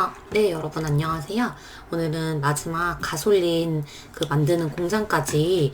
아, 네, 여러분 안녕하세요. 오늘은 마지막 가솔린 그 만드는 공장까지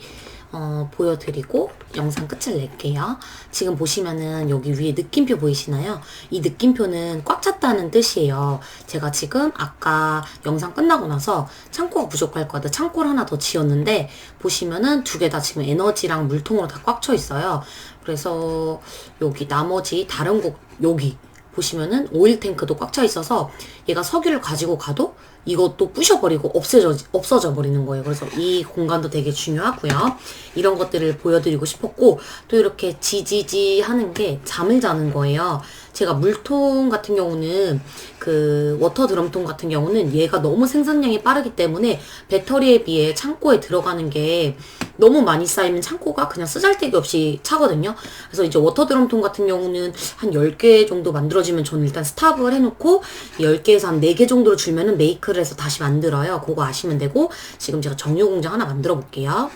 어, 보여드리고 영상 끝을 낼게요. 지금 보시면은 여기 위에 느낌표 보이시나요? 이 느낌표는 꽉 찼다는 뜻이에요. 제가 지금 아까 영상 끝나고 나서 창고가 부족할 거다 창고를 하나 더 지었는데 보시면은 두 개 다 지금 에너지랑 물통으로 다 꽉 차 있어요. 그래서 여기 나머지 다른 곳 여기 보시면은 오일 탱크도 꽉 차 있어서 얘가 석유를 가지고 가도 이것도 부셔버리고 없어져, 없어져 버리는 거예요. 그래서 이 공간도 되게 중요하고요. 이런 것들을 보여드리고 싶었고 또 이렇게 지지지 하는 게 잠을 자는 거예요. 제가 물통 같은 경우는 그 워터 드럼통 같은 경우는 얘가 너무 생산량이 빠르기 때문에 배터리에 비해 창고에 들어가는 게 너무 많이 쌓이면 창고가 그냥 쓰잘데기 없이 차거든요. 그래서 이제 워터 드럼통 같은 경우는 한 10개 정도 만들어지면 저는 일단 스탑을 해놓고 10개에서 한 4개 정도로 줄면은 메이크를 해서 다시 만들어요. 그거 아시면 되고 지금 제가 정유 공장 하나 만들어 볼게요.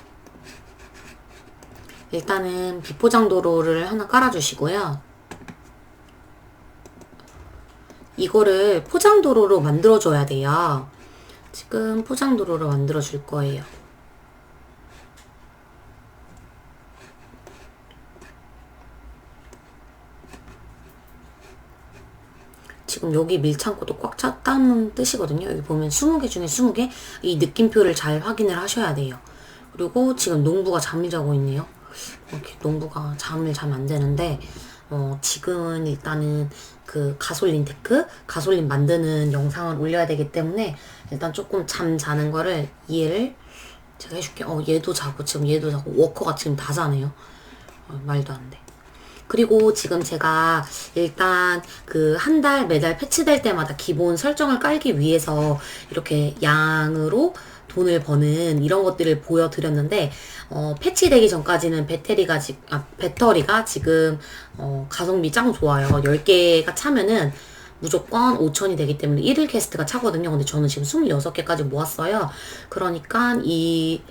일단은 비포장 도로를 하나 깔아주시고요. 이거를 포장도로로 만들어줘야 돼요. 지금 포장도로로 만들어줄 거예요. 지금 여기 밀창고도 꽉 찼다는 뜻이거든요. 여기 보면 20개 중에 20개 이 느낌표를 잘 확인을 하셔야 돼요. 그리고 지금 농부가 잠을 자고 있네요. 이렇게 농부가 잠을 자면 안 되는데 어, 지금은 일단은 그 가솔린 테크, 가솔린 만드는 영상을 올려야 되기 때문에 일단 조금 잠 자는 거를 이해를 제가 해줄게요. 어, 얘도 자고 지금 얘도 자고 워커가 지금 다 자네요. 어, 말도 안 돼. 그리고 지금 제가 일단 그 한 달 매달 패치될 때마다 기본 설정을 깔기 위해서 이렇게 양으로 돈을 버는 이런 것들을 보여드렸는데 어, 패치되기 전까지는 배터리가 지, 아, 배터리가 지금 어, 가성비 짱 좋아요. 10개가 차면은 무조건 5천이 되기 때문에 1일 캐스트가 차거든요. 근데 저는 지금 26개까지 모았어요. 그러니까 이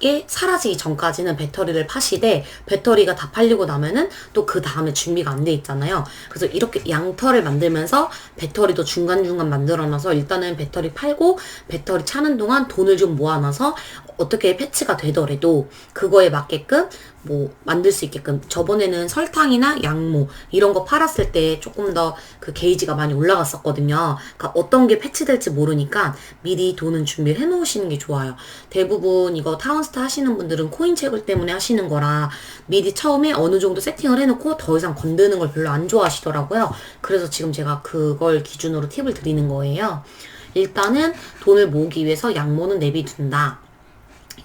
게 사라지기 전까지는 배터리를 파시되 배터리가 다 팔리고 나면은 또 그 다음에 준비가 안 돼 있잖아요. 그래서 이렇게 양털을 만들면서 배터리도 중간중간 만들어놔서 일단은 배터리 팔고 배터리 차는 동안 돈을 좀 모아놔서 어떻게 패치가 되더라도 그거에 맞게끔 뭐 만들 수 있게끔 저번에는 설탕이나 양모 이런 거 팔았을 때 조금 더 그 게이지가 많이 올라갔었거든요. 그러니까 어떤 게 패치될지 모르니까 미리 돈은 준비를 해 놓으시는 게 좋아요. 대부분 이거 타운스타 하시는 분들은 코인 채굴 때문에 하시는 거라 미리 처음에 어느 정도 세팅을 해 놓고 더 이상 건드는 걸 별로 안 좋아하시더라고요. 그래서 지금 제가 그걸 기준으로 팁을 드리는 거예요. 일단은 돈을 모으기 위해서 양모는 내비둔다.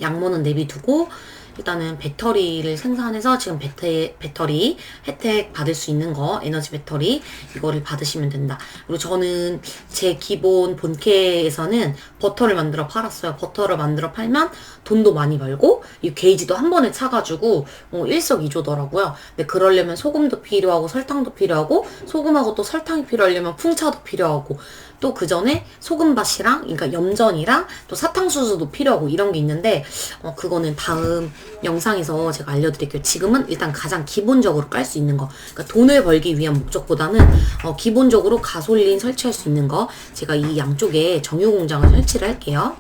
양모는 내비두고 일단은 배터리를 생산해서 지금 배터, 배터리 혜택 받을 수 있는 거 에너지 배터리 이거를 받으시면 된다. 그리고 저는 제 기본 본캐에서는 버터를 만들어 팔았어요. 버터를 만들어 팔면 돈도 많이 벌고 이 게이지도 한 번에 차가지고 어, 일석이조더라고요. 근데 그러려면 소금도 필요하고 설탕도 필요하고 소금하고 또 설탕이 필요하려면 풍차도 필요하고 또 그 전에 소금밭이랑 그러니까 염전이랑 또 사탕수수도 필요하고 이런 게 있는데 어, 그거는 다음 영상에서 제가 알려드릴게요. 지금은 일단 가장 기본적으로 깔 수 있는 거. 그러니까 돈을 벌기 위한 목적보다는 어, 기본적으로 가솔린 설치할 수 있는 거. 제가 이 양쪽에 정유 공장을 설치 를 할게요.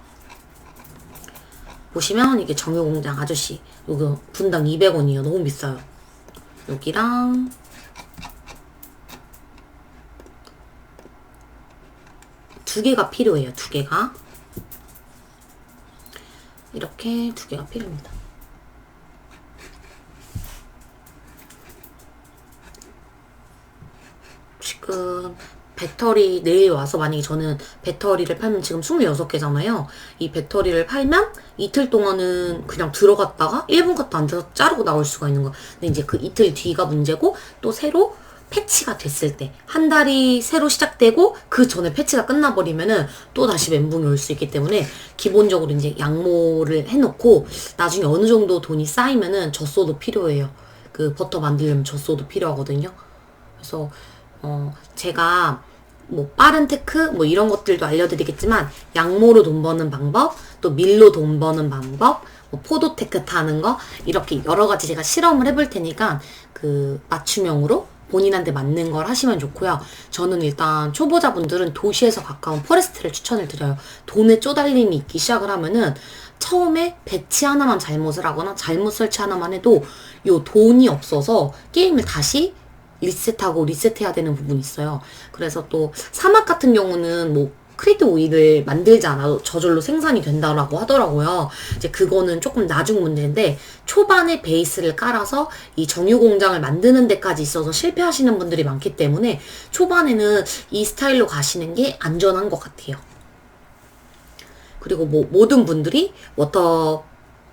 보시면 이게 정유 공장 아저씨. 요거 분당 200원이에요. 너무 비싸요. 여기랑 두 개가 필요해요. 두 개가. 이렇게 두 개가 필요합니다. 지금 배터리 내일 와서 만약에 저는 배터리를 팔면 지금 26개잖아요. 이 배터리를 팔면 이틀 동안은 그냥 들어갔다가 1분 것도 안 돼서 자르고 나올 수가 있는 거. 근데 이제 그 이틀 뒤가 문제고 또 새로 패치가 됐을 때 한 달이 새로 시작되고 그 전에 패치가 끝나버리면은 또 다시 멘붕이 올 수 있기 때문에 기본적으로 이제 양모를 해놓고 나중에 어느 정도 돈이 쌓이면은 젖소도 필요해요. 그 버터 만들려면 젖소도 필요하거든요. 그래서 어 제가 뭐 빠른 테크 뭐 이런 것들도 알려드리겠지만 양모로 돈 버는 방법 또 밀로 돈 버는 방법 뭐 포도 테크 타는 거 이렇게 여러 가지 제가 실험을 해볼 테니까 그 맞춤형으로 본인한테 맞는 걸 하시면 좋고요. 저는 일단 초보자분들은 도시에서 가까운 포레스트를 추천을 드려요. 돈에 쪼달림이 있기 시작을 하면은 처음에 배치 하나만 잘못을 하거나 잘못 설치 하나만 해도 요 돈이 없어서 게임을 다시 리셋하고 리셋해야 되는 부분이 있어요. 그래서 또 사막 같은 경우는 뭐 크리드 오일을 만들지 않아도 저절로 생산이 된다라고 하더라고요. 이제 그거는 조금 나중 문제인데 초반에 베이스를 깔아서 이 정유 공장을 만드는 데까지 있어서 실패하시는 분들이 많기 때문에 초반에는 이 스타일로 가시는 게 안전한 것 같아요. 그리고 뭐 모든 분들이 워터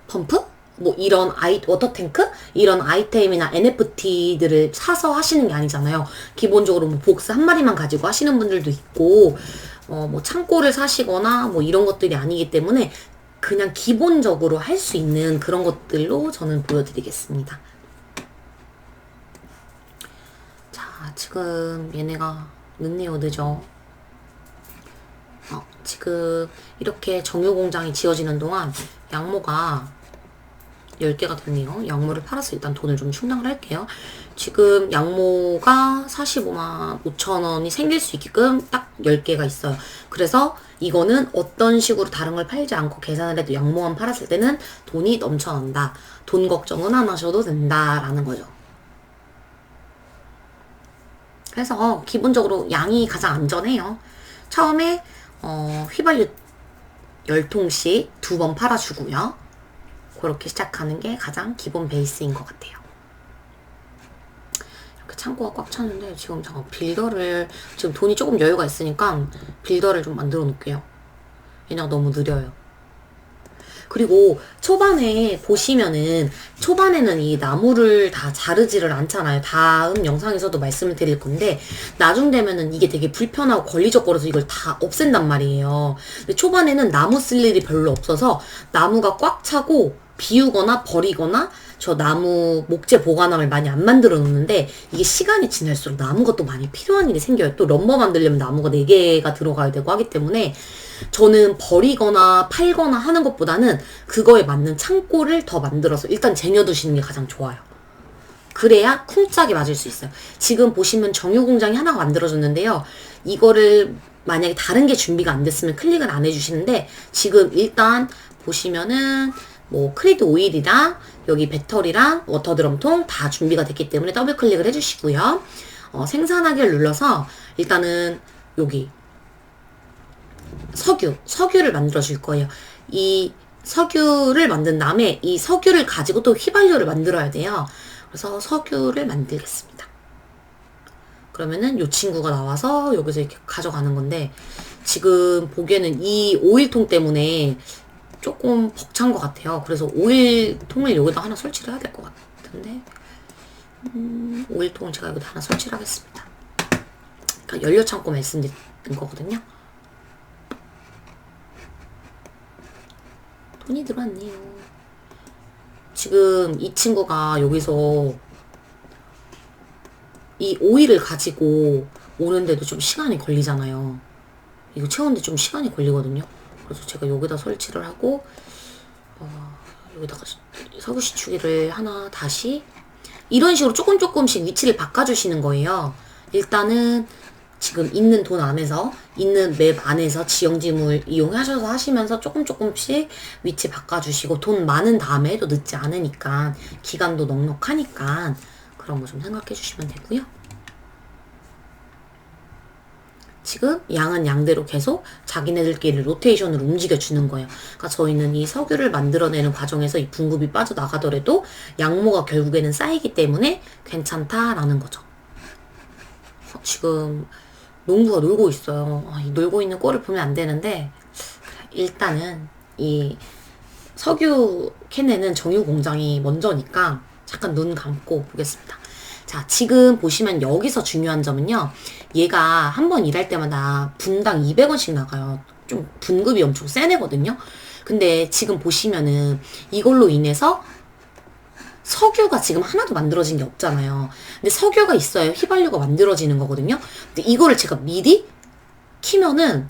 펌프 뭐 이런 아이 워터 탱크 이런 아이템이나 NFT들을 사서 하시는 게 아니잖아요. 기본적으로 뭐 복스 한 마리만 가지고 하시는 분들도 있고 어 뭐 창고를 사시거나 뭐 이런 것들이 아니기 때문에 그냥 기본적으로 할 수 있는 그런 것들로 저는 보여드리겠습니다. 자, 지금 얘네가 늦네요, 늦어. 어, 지금 이렇게 정유 공장이 지어지는 동안 양모가 10개가 됐네요. 양모를 팔아서 일단 돈을 좀 충당을 할게요. 지금 양모가 45만 5천 원이 생길 수 있게끔 딱 10개가 있어요. 그래서 이거는 어떤 식으로 다른 걸 팔지 않고 계산을 해도 양모만 팔았을 때는 돈이 넘쳐난다. 돈 걱정은 안 하셔도 된다라는 거죠. 그래서 기본적으로 양이 가장 안전해요. 처음에 어, 휘발유 10통씩 두 번 팔아주고요. 그렇게 시작하는 게 가장 기본 베이스인 것 같아요. 이렇게 창고가 꽉 찼는데 지금 잠깐 빌더를 지금 돈이 조금 여유가 있으니까 빌더를 좀 만들어 놓을게요. 왜냐면 너무 느려요. 그리고 초반에 보시면은 초반에는 이 나무를 다 자르지를 않잖아요. 다음 영상에서도 말씀을 드릴 건데 나중 되면은 이게 되게 불편하고 걸리적거려서 이걸 다 없앤단 말이에요. 초반에는 나무 쓸 일이 별로 없어서 나무가 꽉 차고 비우거나 버리거나 저 나무 목재 보관함을 많이 안 만들어 놓는데 이게 시간이 지날수록 나무가 또 많이 필요한 일이 생겨요. 또 럼버 만들려면 나무가 4개가 들어가야 되고 하기 때문에 저는 버리거나 팔거나 하는 것보다는 그거에 맞는 창고를 더 만들어서 일단 쟁여두시는 게 가장 좋아요. 그래야 쿵짝이 맞을 수 있어요. 지금 보시면 정유 공장이 하나가 만들어졌는데요. 이거를 만약에 다른 게 준비가 안 됐으면 클릭을 안 해주시는데 지금 일단 보시면은 뭐 크리드 오일이랑 여기 배터리랑 워터 드럼통 다 준비가 됐기 때문에 더블 클릭을 해주시고요. 어, 생산하기를 눌러서 일단은 여기 석유, 석유를 만들어 줄 거예요. 이 석유를 만든 다음에 이 석유를 가지고 또 휘발유를 만들어야 돼요. 그래서 석유를 만들겠습니다. 그러면은 이 친구가 나와서 여기서 이렇게 가져가는 건데 지금 보기에는 이 오일통 때문에 조금 벅찬 것 같아요. 그래서 오일통을 여기다 하나 설치를 해야 될 것 같은데 음, 오일통을 제가 여기다 하나 설치를 하겠습니다. 그러니까 연료 창고 말씀드린 거거든요. 돈이 들어왔네요. 지금 이 친구가 여기서 이 오일을 가지고 오는데도 좀 시간이 걸리잖아요. 이거 채우는데 좀 시간이 걸리거든요. 그래서 제가 여기다 설치를 하고 어, 여기다가 석유 시추기를 하나 다시 이런 식으로 조금 조금씩 위치를 바꿔주시는 거예요. 일단은 지금 있는 돈 안에서 있는 맵 안에서 지형지물 이용하셔서 하시면서 조금 조금씩 위치 바꿔주시고 돈 많은 다음에 도 늦지 않으니까 기간도 넉넉하니까 그런 거 좀 생각해 주시면 되고요. 지금 양은 양대로 계속 자기네들끼리 로테이션으로 움직여 주는 거예요. 그러니까 저희는 이 석유를 만들어내는 과정에서 이 분급이 빠져나가더라도 양모가 결국에는 쌓이기 때문에 괜찮다라는 거죠. 어, 지금 농부가 놀고 있어요. 아, 이 놀고 있는 꼴을 보면 안 되는데 일단은 이 석유 캔에는 정유 공장이 먼저니까 잠깐 눈 감고 보겠습니다. 자, 지금 보시면 여기서 중요한 점은요. 얘가 한 번 일할 때마다 분당 200원씩 나가요. 좀 분급이 엄청 센 애거든요. 근데 지금 보시면은 이걸로 인해서 석유가 지금 하나도 만들어진 게 없잖아요. 근데 석유가 있어야 휘발유가 만들어지는 거거든요. 근데 이거를 제가 미리 키면은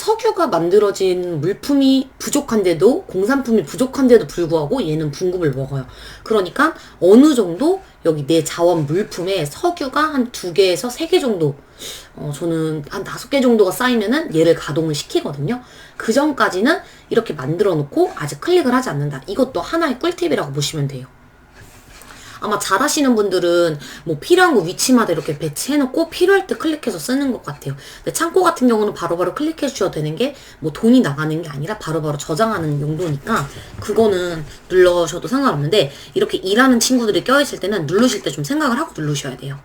석유가 만들어진 물품이 부족한데도 공산품이 부족한데도 불구하고 얘는 분급을 먹어요. 그러니까 어느 정도 여기 내 자원 물품에 석유가 한 두 개에서 세 개 정도 어, 저는 한 다섯 개 정도가 쌓이면은 얘를 가동을 시키거든요. 그 전까지는 이렇게 만들어 놓고 아직 클릭을 하지 않는다. 이것도 하나의 꿀팁이라고 보시면 돼요. 아마 잘 하시는 분들은 뭐 필요한 거 위치마다 이렇게 배치해놓고 필요할 때 클릭해서 쓰는 것 같아요. 근데 창고 같은 경우는 바로바로 클릭해 주셔도 되는 게 뭐 돈이 나가는 게 아니라 바로바로 저장하는 용도니까 그거는 눌러셔도 상관없는데 이렇게 일하는 친구들이 껴있을 때는 누르실 때 좀 생각을 하고 누르셔야 돼요.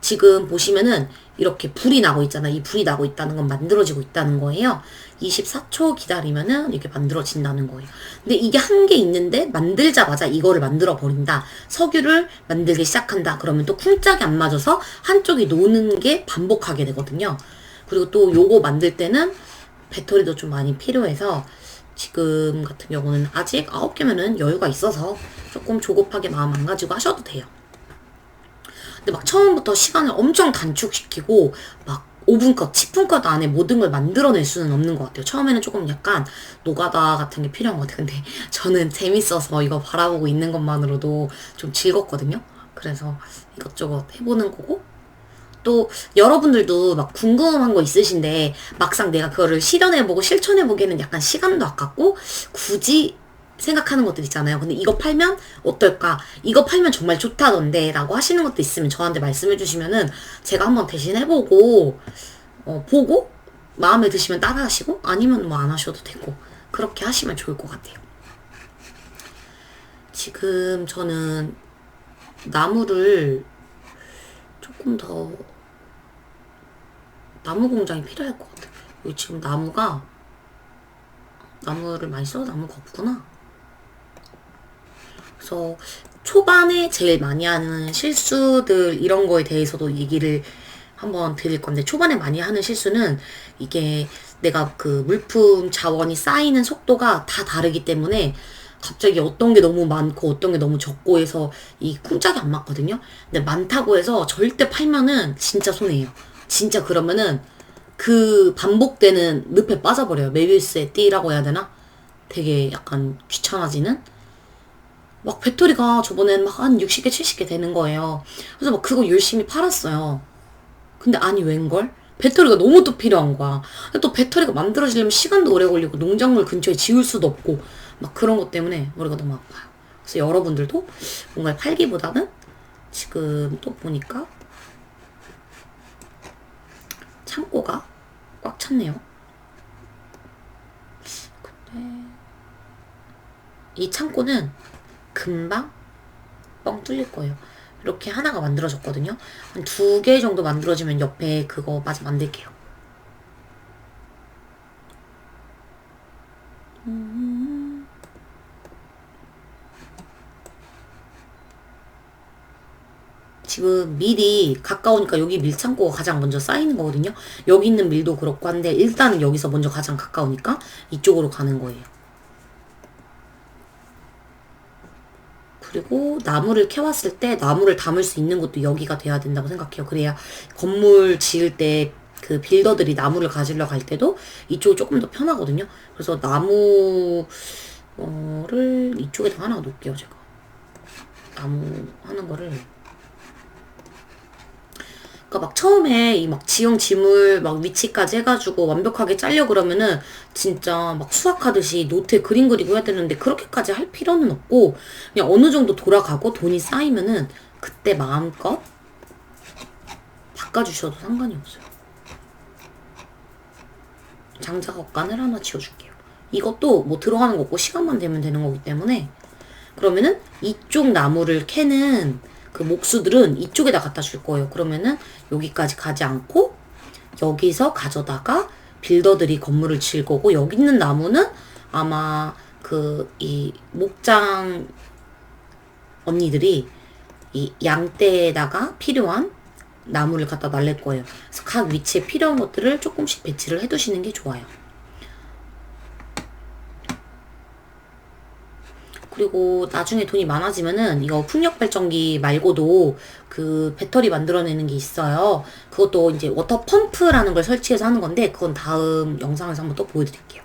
지금 보시면은 이렇게 불이 나고 있잖아. 이 불이 나고 있다는 건 만들어지고 있다는 거예요. 24초 기다리면은 이게 만들어진다는 거예요. 근데 이게 한 개 있는데 만들자마자 이거를 만들어 버린다. 석유를 만들기 시작한다. 그러면 또 쿵짝이 안 맞아서 한쪽이 노는 게 반복하게 되거든요. 그리고 또 요거 만들 때는 배터리도 좀 많이 필요해서 지금 같은 경우는 아직 9개면은 여유가 있어서 조금 조급하게 마음 안 가지고 하셔도 돼요. 근데 막 처음부터 시간을 엄청 단축시키고 막 5분컷, 10분컷 안에 모든 걸 만들어낼 수는 없는 것 같아요. 처음에는 조금 약간 노가다 같은 게 필요한 것 같아요. 근데 저는 재밌어서 이거 바라보고 있는 것만으로도 좀 즐겁거든요. 그래서 이것저것 해보는 거고 또 여러분들도 막 궁금한 거 있으신데 막상 내가 그거를 실현해보고 실천해보기에는 약간 시간도 아깝고 굳이 생각하는 것들 있잖아요. 근데 이거 팔면 어떨까? 이거 팔면 정말 좋다던데 라고 하시는 것도 있으면 저한테 말씀해 주시면은 제가 한번 대신 해보고 어, 보고 마음에 드시면 따라 하시고 아니면 뭐 안 하셔도 되고 그렇게 하시면 좋을 것 같아요. 지금 저는 나무를 조금 더 나무 공장이 필요할 것 같아요. 지금 나무가 나무를 많이 써도 나무가 없구나. 그래서 초반에 제일 많이 하는 실수들 이런 거에 대해서도 얘기를 한번 드릴 건데 초반에 많이 하는 실수는 이게 내가 그 물품 자원이 쌓이는 속도가 다 다르기 때문에 갑자기 어떤 게 너무 많고 어떤 게 너무 적고 해서 이 쿵짝이 안 맞거든요. 근데 많다고 해서 절대 팔면은 진짜 손해예요. 진짜 그러면은 그 반복되는 늪에 빠져버려요. 메비우스의 띠라고 해야 되나? 되게 약간 귀찮아지는? 막 배터리가 저번엔 막 한 60개, 70개 되는 거예요. 그래서 막 그거 열심히 팔았어요. 근데 아니 웬걸? 배터리가 너무 또 필요한 거야. 또 배터리가 만들어지려면 시간도 오래 걸리고 농작물 근처에 지을 수도 없고 막 그런 것 때문에 머리가 너무 아파요. 그래서 여러분들도 뭔가 팔기보다는 지금 또 보니까 창고가 꽉 찼네요. 근데 이 창고는 금방 뻥 뚫릴 거예요. 이렇게 하나가 만들어졌거든요. 한 두 개 정도 만들어지면 옆에 그거 마저 만들게요. 음. 지금 밀이 가까우니까 여기 밀창고가 가장 먼저 쌓이는 거거든요. 여기 있는 밀도 그렇고 한데 일단은 여기서 먼저 가장 가까우니까 이쪽으로 가는 거예요. 그리고 나무를 캐왔을 때 나무를 담을 수 있는 것도 여기가 돼야 된다고 생각해요. 그래야 건물 지을 때 그 빌더들이 나무를 가지러 갈 때도 이쪽이 조금 더 편하거든요. 그래서 나무를 이쪽에다 하나 놓을게요, 제가. 나무 하는 거를. 그러니까 막 처음에 이 막 지형 지물 막 위치까지 해가지고 완벽하게 짜려 그러면은 진짜 막 수학하듯이 노트에 그림 그리고 해야 되는데 그렇게까지 할 필요는 없고 그냥 어느 정도 돌아가고 돈이 쌓이면은 그때 마음껏 바꿔주셔도 상관이 없어요. 장작업간을 하나 지어줄게요. 이것도 뭐 들어가는 거 없고 시간만 되면 되는 거기 때문에 그러면은 이쪽 나무를 캐는 그 목수들은 이쪽에다 갖다 줄 거예요. 그러면은 여기까지 가지 않고 여기서 가져다가 빌더들이 건물을 지을 거고 여기 있는 나무는 아마 그 이 목장 언니들이 이 양떼에다가 필요한 나무를 갖다 날릴 거예요. 그래서 각 위치에 필요한 것들을 조금씩 배치를 해두시는 게 좋아요. 그리고 나중에 돈이 많아지면은 이거 풍력 발전기 말고도 그 배터리 만들어내는 게 있어요. 그것도 이제 워터 펌프라는 걸 설치해서 하는 건데 그건 다음 영상에서 한번 또 보여드릴게요.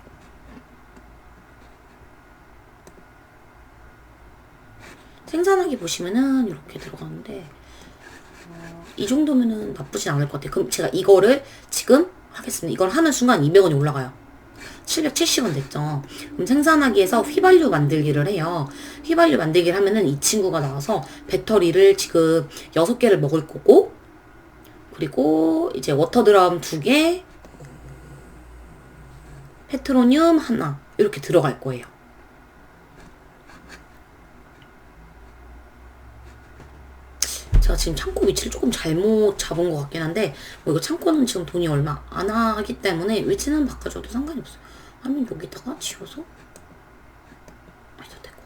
생산하기 보시면은 이렇게 들어가는데 어, 이 정도면은 나쁘진 않을 것 같아요. 그럼 제가 이거를 지금 하겠습니다. 이걸 하는 순간 200원이 올라가요. 770원 됐죠. 그럼 생산하기에서 휘발유 만들기를 해요. 휘발유 만들기를 하면은 이 친구가 나와서 배터리를 지금 6개를 먹을 거고, 그리고 이제 워터드럼 2개, 페트로늄 하나, 이렇게 들어갈 거예요. 제가 지금 창고 위치를 조금 잘못 잡은 것 같긴 한데 뭐 이거 창고는 지금 돈이 얼마 안 하기 때문에 위치는 바꿔줘도 상관이 없어요. 아니면 여기다가 지워서 해도 되고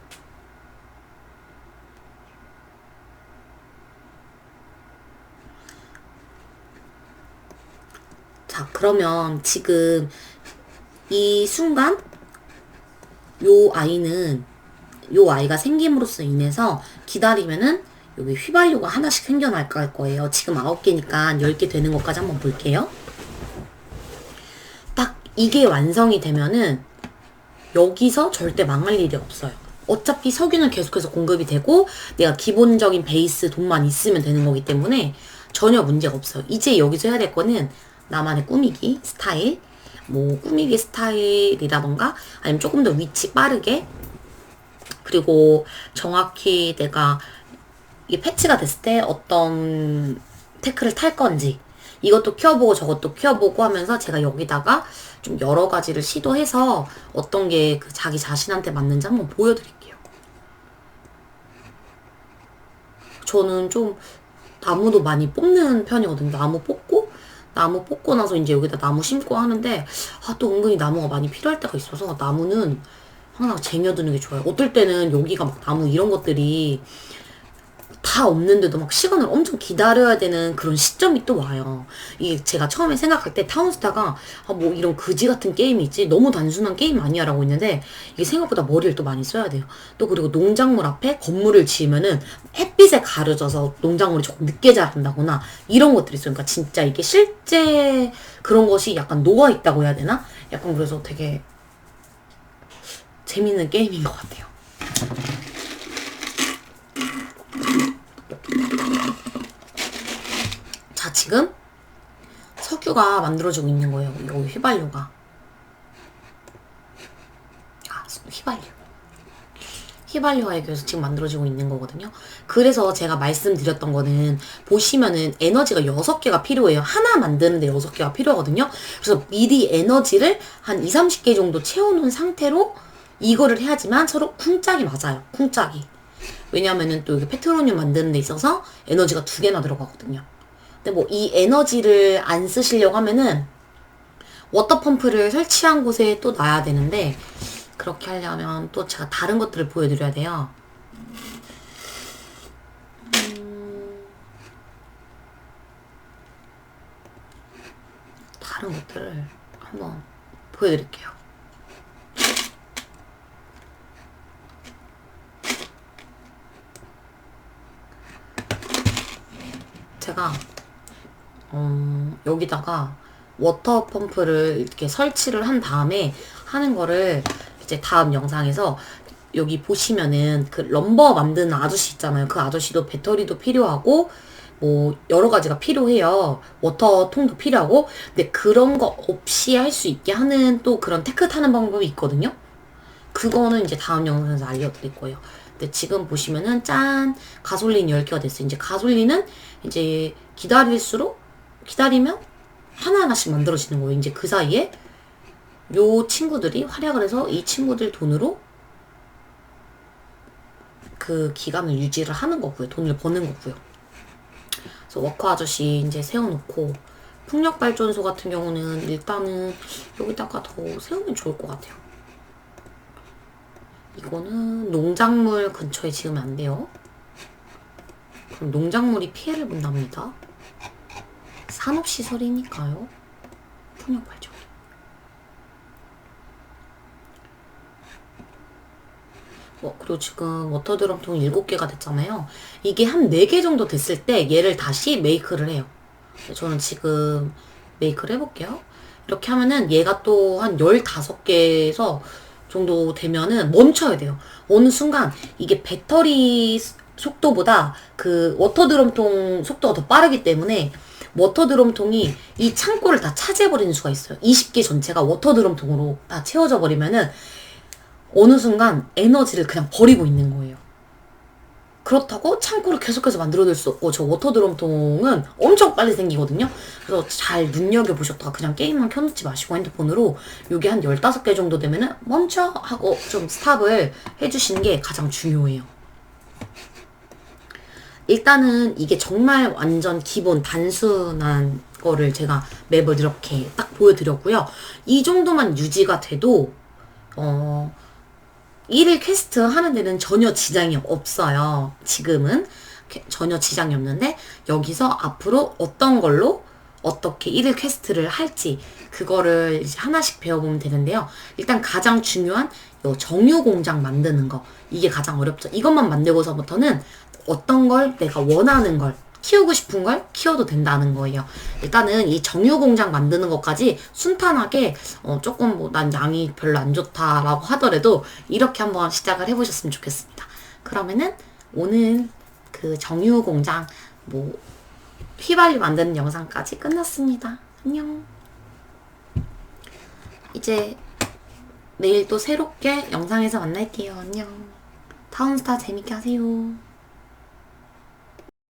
자 그러면 지금 이 순간 요 아이는 요 아이가 생김으로써 인해서 기다리면은 여기 휘발유가 하나씩 생겨날 거예요. 지금 9개니까 10개 되는 것까지 한번 볼게요. 딱 이게 완성이 되면은 여기서 절대 망할 일이 없어요. 어차피 석유는 계속해서 공급이 되고 내가 기본적인 베이스 돈만 있으면 되는 거기 때문에 전혀 문제가 없어요. 이제 여기서 해야 될 거는 나만의 꾸미기 스타일, 뭐 꾸미기 스타일이라던가 아니면 조금 더 위치 빠르게 그리고 정확히 내가 이게 패치가 됐을 때 어떤 테크를 탈 건지 이것도 키워보고 저것도 키워보고 하면서 제가 여기다가 좀 여러 가지를 시도해서 어떤 게 그 자기 자신한테 맞는지 한번 보여드릴게요. 저는 좀 나무도 많이 뽑는 편이거든요. 나무 뽑고 나무 뽑고 나서 이제 여기다 나무 심고 하는데 아 또 은근히 나무가 많이 필요할 때가 있어서 나무는 항상 쟁여두는 게 좋아요. 어떨 때는 여기가 막 나무 이런 것들이 다 없는데도 막 시간을 엄청 기다려야 되는 그런 시점이 또 와요. 이게 제가 처음에 생각할 때 타운스타가 아, 뭐 이런 그지 같은 게임이 있지 너무 단순한 게임 아니야 라고 했는데 이게 생각보다 머리를 또 많이 써야 돼요. 또 그리고 농작물 앞에 건물을 지으면은 햇빛에 가려져서 농작물이 조금 늦게 자란다거나 이런 것들이 있어요. 그러니까 진짜 이게 실제 그런 것이 약간 녹아 있다고 해야 되나? 약간 그래서 되게 재밌는 게임인 것 같아요. 자, 지금 석유가 만들어지고 있는 거예요. 여기 휘발유가. 아, 휘발유. 휘발유가 여기서 지금 만들어지고 있는 거거든요. 그래서 제가 말씀드렸던 거는 보시면은 에너지가 6개가 필요해요. 하나 만드는데 6개가 필요하거든요. 그래서 미리 에너지를 한 2, 30개 정도 채워놓은 상태로 이거를 해야지만 서로 쿵짝이 맞아요. 쿵짝이. 왜냐면은 또 여기 페트로늄 만드는 데 있어서 에너지가 두 개나 들어가거든요. 근데 뭐 이 에너지를 안 쓰시려고 하면은 워터펌프를 설치한 곳에 또 놔야 되는데 그렇게 하려면 또 제가 다른 것들을 보여드려야 돼요. 음, 다른 것들을 한번 보여드릴게요. 제가 어, 여기다가 워터 펌프를 이렇게 설치를 한 다음에 하는 거를 이제 다음 영상에서 여기 보시면은 그 럼버 만드는 아저씨 있잖아요. 그 아저씨도 배터리도 필요하고 뭐 여러 가지가 필요해요. 워터통도 필요하고 근데 그런 거 없이 할 수 있게 하는 또 그런 테크 타는 방법이 있거든요. 그거는 이제 다음 영상에서 알려드릴 거예요. 근데 지금 보시면은 짠 가솔린 10개가 됐어요. 이제 가솔린은 이제 기다릴수록 기다리면 하나하나씩 만들어지는 거예요. 이제 그 사이에 요 친구들이 활약을 해서 이 친구들 돈으로 그 기간을 유지를 하는 거고요. 돈을 버는 거고요. 그래서 워커 아저씨 이제 세워놓고 풍력 발전소 같은 경우는 일단은 여기다가 더 세우면 좋을 것 같아요. 이거는 농작물 근처에 지으면 안 돼요. 그럼 농작물이 피해를 본답니다. 산업시설이니까요. 풍력 발전. 어, 그리고 지금 워터드럼통 7개가 됐잖아요. 이게 한 4개 정도 됐을 때 얘를 다시 메이크를 해요. 저는 지금 메이크를 해볼게요. 이렇게 하면은 얘가 또 한 15개에서 정도 되면은 멈춰야 돼요. 어느 순간 이게 배터리 속도보다 그 워터드럼통 속도가 더 빠르기 때문에 워터드럼 통이 이 창고를 다 차지해버리는 수가 있어요. 20개 전체가 워터드럼 통으로 다 채워져 버리면은 어느 순간 에너지를 그냥 버리고 있는 거예요. 그렇다고 창고를 계속해서 만들어낼 수 없고 저 워터드럼통은 엄청 빨리 생기거든요. 그래서 잘 눈여겨보셨다가 그냥 게임만 켜놓지 마시고 핸드폰으로 요게 한 15개 정도 되면은 멈춰 하고 좀 스탑을 해주시는 게 가장 중요해요. 일단은 이게 정말 완전 기본 단순한 거를 제가 맵을 이렇게 딱 보여드렸고요. 이 정도만 유지가 돼도 어 1일 퀘스트 하는 데는 전혀 지장이 없어요. 지금은 쾌- 전혀 지장이 없는데 여기서 앞으로 어떤 걸로 어떻게 1일 퀘스트를 할지 그거를 하나씩 배워보면 되는데요. 일단 가장 중요한 요 정유 공장 만드는 거 이게 가장 어렵죠. 이것만 만들고서부터는 어떤 걸 내가 원하는 걸 키우고 싶은 걸 키워도 된다는 거예요. 일단은 이 정유 공장 만드는 것까지 순탄하게 어, 조금 뭐 난 양이 별로 안 좋다라고 하더라도 이렇게 한번 시작을 해보셨으면 좋겠습니다. 그러면은 오늘 그 정유 공장 뭐 휘발유 만드는 영상까지 끝났습니다. 안녕. 이제 내일 또 새롭게 영상에서 만날게요. 안녕. 타운스타 재밌게 하세요.